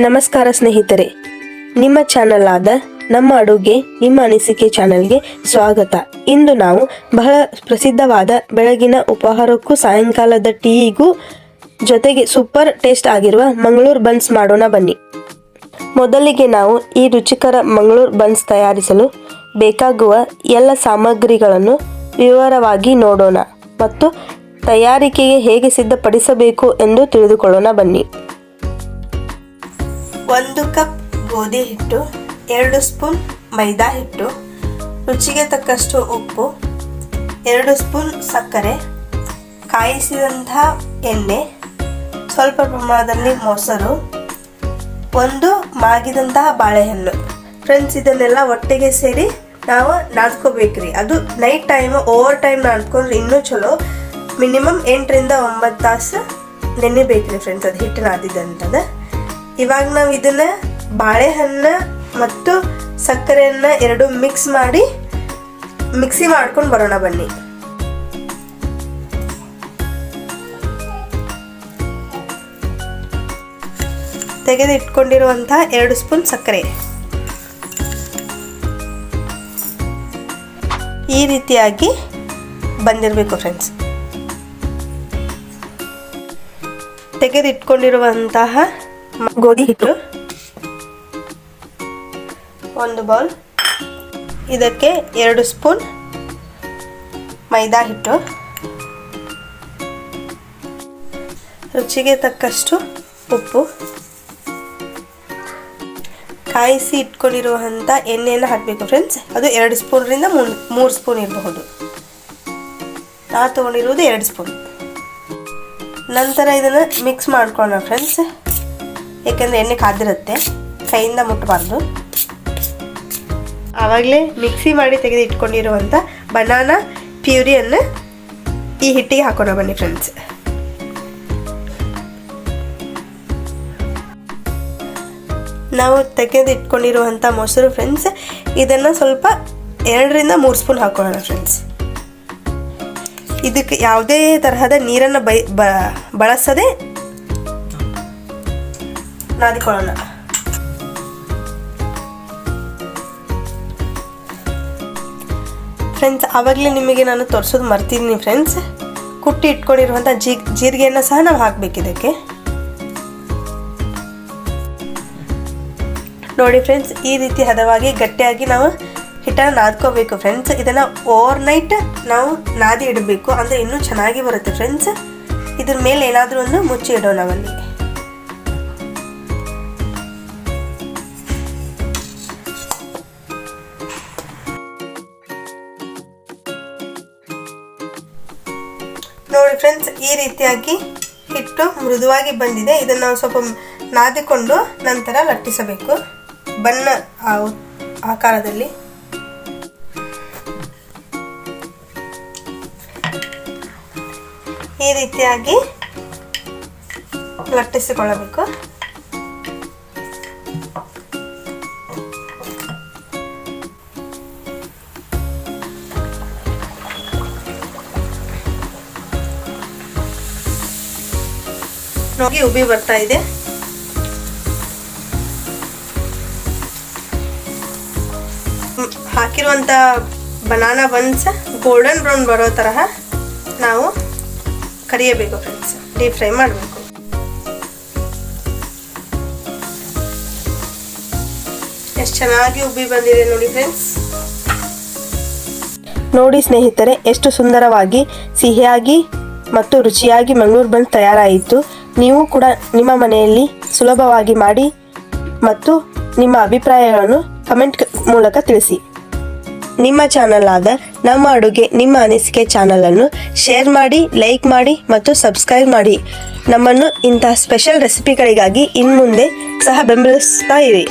ನಮಸ್ಕಾರ ಸ್ನೇಹಿತರೆ, ನಿಮ್ಮ ಚಾನಲ್ ಆದ ನಮ್ಮ ಅಡುಗೆ, ನಿಮ್ಮ ಅನಿಸಿಕೆ ಚಾನಲ್ಗೆ ಸ್ವಾಗತ. ಇಂದು ನಾವು ಬಹಳ ಪ್ರಸಿದ್ಧವಾದ ಬೆಳಗಿನ ಉಪಹಾರಕ್ಕೂ ಸಾಯಂಕಾಲದ ಟೀಗೂ ಜೊತೆಗೆ ಸೂಪರ್ ಟೇಸ್ಟ್ ಆಗಿರುವ ಮಂಗಳೂರು ಬನ್ಸ್ ಮಾಡೋಣ ಬನ್ನಿ. ಮೊದಲಿಗೆ ನಾವು ಈ ರುಚಿಕರ ಮಂಗಳೂರು ಬನ್ಸ್ ತಯಾರಿಸಲು ಬೇಕಾಗುವ ಎಲ್ಲ ಸಾಮಗ್ರಿಗಳನ್ನು ವಿವರವಾಗಿ ನೋಡೋಣ ಮತ್ತು ತಯಾರಿಕೆಗೆ ಹೇಗೆ ಸಿದ್ಧಪಡಿಸಬೇಕು ಎಂದು ತಿಳಿದುಕೊಳ್ಳೋಣ ಬನ್ನಿ. ಒಂದು ಕಪ್ ಗೋಧಿ ಹಿಟ್ಟು, ಎರಡು ಸ್ಪೂನ್ ಮೈದಾ ಹಿಟ್ಟು, ರುಚಿಗೆ ತಕ್ಕಷ್ಟು ಉಪ್ಪು, ಎರಡು ಸ್ಪೂನ್ ಸಕ್ಕರೆ ಕಾಯಿಸಿದಂತಹ ಎಣ್ಣೆ, ಸ್ವಲ್ಪ ಪ್ರಮಾಣದಲ್ಲಿ ಮೊಸರು, ಒಂದು ಮಾಗಿದಂತಹ ಬಾಳೆಹಣ್ಣು. ಫ್ರೆಂಡ್ಸ್ ಇದನ್ನೆಲ್ಲ ಒಟ್ಟಿಗೆ ಸೇರಿ ನಾವು ನಾದ್ಕೋಬೇಕ್ರಿ. ಅದು ನೈಟ್ ಟೈಮ್ ಓವರ್ ಟೈಮ್ ನಾದ್ಕೊಂಡ್ರೆ ಇನ್ನೂ ಚಲೋ. ಮಿನಿಮಮ್ ಎಂಟರಿಂದ ಒಂಬತ್ತು ತಾಸು ನೆನೆಬೇಕ್ರಿ ಫ್ರೆಂಡ್ಸ್ ಅದು ಹಿಟ್ಟು ನಾದಿದ್ದಂಥದ್ದು ಇವಾಗ ನಾವು ಇದನ್ನ ಬಾಳೆಹಣ್ಣ ಮತ್ತು ಸಕ್ಕರೆಯನ್ನ ಎರಡು ಮಿಕ್ಸ್ ಮಾಡಿ ಮಿಕ್ಸಿ ಮಾಡ್ಕೊಂಡು ಬರೋಣ ಬನ್ನಿ. ತೆಗೆದು ಇಟ್ಕೊಂಡಿರುವಂತಹ ಎರಡು ಸ್ಪೂನ್ ಸಕ್ಕರೆ. ಈ ರೀತಿಯಾಗಿ ಬಂದಿರಬೇಕು ಫ್ರೆಂಡ್ಸ್ ತೆಗೆದಿಟ್ಕೊಂಡಿರುವಂತಹ ಗೋಧಿ ಹಿಟ್ಟು. ಒಂದು ಬೌಲ್. ಇದಕ್ಕೆ ಎರಡು ಸ್ಪೂನ್ ಮೈದಾ ಹಿಟ್ಟು. ರುಚಿಗೆ ತಕ್ಕಷ್ಟು ಉಪ್ಪು. ಕಾಯಿಸಿ ಇಟ್ಕೊಂಡಿರುವಂಥ ಎಣ್ಣೆಯನ್ನು ಹಾಕಬೇಕು ಫ್ರೆಂಡ್ಸ್ ಅದು ಎರಡು ಸ್ಪೂನ್ರಿಂದ ಮೂರು ಮೂರು ಸ್ಪೂನ್ ಇರಬಹುದು. ನಾ ತೊಗೊಂಡಿರುವುದು ಎರಡು ಸ್ಪೂನ್. ನಂತರ ಇದನ್ನು ಮಿಕ್ಸ್ ಮಾಡ್ಕೊಳ್ಳೋಣ ಫ್ರೆಂಡ್ಸ್ ಏಕೆಂದರೆ ಎಣ್ಣೆ ಕಾದಿರುತ್ತೆ, ಕೈಯಿಂದ ಮುಟ್ಟಬಾರ್ದು ಆವಾಗಲೇ ಮಿಕ್ಸಿ ಮಾಡಿ ತೆಗೆದು ಇಟ್ಕೊಂಡಿರುವಂಥ ಬನಾನಾ ಪ್ಯೂರಿಯನ್ನು ಈ ಹಿಟ್ಟಿಗೆ ಹಾಕೋಣ ಬನ್ನಿ ಫ್ರೆಂಡ್ಸ್ ನಾವು ತೆಗೆದು ಇಟ್ಕೊಂಡಿರುವಂಥ ಮೊಸರು ಫ್ರೆಂಡ್ಸ್ ಇದನ್ನು ಸ್ವಲ್ಪ ಎರಡರಿಂದ ಮೂರು ಸ್ಪೂನ್ ಹಾಕೊಳ್ಳೋಣ ಫ್ರೆಂಡ್ಸ್ ಇದಕ್ಕೆ ಯಾವುದೇ ತರಹದ ನೀರನ್ನು ಬ ಬಳಸದೆ ನಾದಿಕೊಳ್ಳೋಣ ಫ್ರೆಂಡ್ಸ್ ಆವಾಗಲೇ ನಿಮಗೆ ನಾನು ತೋರಿಸೋದು ಮರ್ತಿದ್ದೀನಿ ಫ್ರೆಂಡ್ಸ್ ಕುಟ್ಟಿ ಇಟ್ಕೊಂಡಿರುವಂಥ ಜೀ ಜೀರಿಗೆಯನ್ನು ಸಹ ನಾವು ಹಾಕಬೇಕು ಇದಕ್ಕೆ ನೋಡಿ ಫ್ರೆಂಡ್ಸ್ ಈ ರೀತಿ ಹದವಾಗಿ ಗಟ್ಟಿಯಾಗಿ ನಾವು ಹಿಟ್ಟನ್ನು ನಾದ್ಕೋಬೇಕು ಫ್ರೆಂಡ್ಸ್ ಇದನ್ನು ಓವರ್ ನೈಟ್ ನಾವು ನಾದಿ ಇಡಬೇಕು ಅಂದರೆ ಇನ್ನೂ ಚೆನ್ನಾಗಿ ಬರುತ್ತೆ ಫ್ರೆಂಡ್ಸ್ ಇದ್ರ ಮೇಲೆ ಏನಾದರೂ ಒಂದು ಮುಚ್ಚಿ ಇಡೋಣ ನಾವಲ್ಲಿ ನೋಡಿ ಫ್ರೆಂಡ್ಸ್ ಈ ರೀತಿಯಾಗಿ ಹಿಟ್ಟು ಮೃದುವಾಗಿ ಬಂದಿದೆ. ಇದನ್ನು ನಾವು ಸ್ವಲ್ಪ ನಾದಿಕೊಂಡು ನಂತರ ಲಟ್ಟಿಸಬೇಕು. ಬಣ್ಣ ಆಕಾರದಲ್ಲಿ. ಈ ರೀತಿಯಾಗಿ ಲಟ್ಟಿಸಿಕೊಳ್ಳಬೇಕು. ನೋಡಿ ಉಬ್ಬಿ ಬರ್ತಾ ಇದೆ. ಹಾಕಿರುವಂತ ಬನಾನಾ ಬನ್ಸ್ ಗೋಲ್ಡನ್ ಬ್ರೌನ್ ಬರೋ ತರಹ ನಾವು ಕರಿಯಬೇಕು ಫ್ರೆಂಡ್ಸ್ ಡೀಪ್ ಫ್ರೈ ಮಾಡಬೇಕು. ಎಷ್ಟು ಚೆನ್ನಾಗಿ ಉಬ್ಬಿ ಬಂದಿದೆ ನೋಡಿ ಫ್ರೆಂಡ್ಸ್ ನೋಡಿ ಸ್ನೇಹಿತರೆ, ಎಷ್ಟು ಸುಂದರವಾಗಿ ಸಿಹಿಯಾಗಿ ಮತ್ತು ರುಚಿಯಾಗಿ ಮಂಗಳೂರು ಬನ್ಸ್ ತಯಾರಾಯಿತು. ನೀವು ಕೂಡ ನಿಮ್ಮ ಮನೆಯಲ್ಲಿ ಸುಲಭವಾಗಿ ಮಾಡಿ ಮತ್ತು ನಿಮ್ಮ ಅಭಿಪ್ರಾಯಗಳನ್ನು ಕಮೆಂಟ್ ಮೂಲಕ ತಿಳಿಸಿ. ನಿಮ್ಮ ಚಾನಲ್ ಆದ ನಮ್ಮ ಅಡುಗೆ, ನಿಮ್ಮ ಅನಿಸಿಕೆ ಚಾನಲನ್ನು ಶೇರ್ ಮಾಡಿ ಲೈಕ್ ಮಾಡಿ ಮತ್ತು ಸಬ್ಸ್ಕ್ರೈಬ್ ಮಾಡಿ. ನಮ್ಮನ್ನು ಇಂತಹ ಸ್ಪೆಷಲ್ ರೆಸಿಪಿಗಳಿಗಾಗಿ ಇನ್ಮುಂದೆ ಸಹ ಬೆಂಬಲಿಸ್ತಾ ಇರಿ.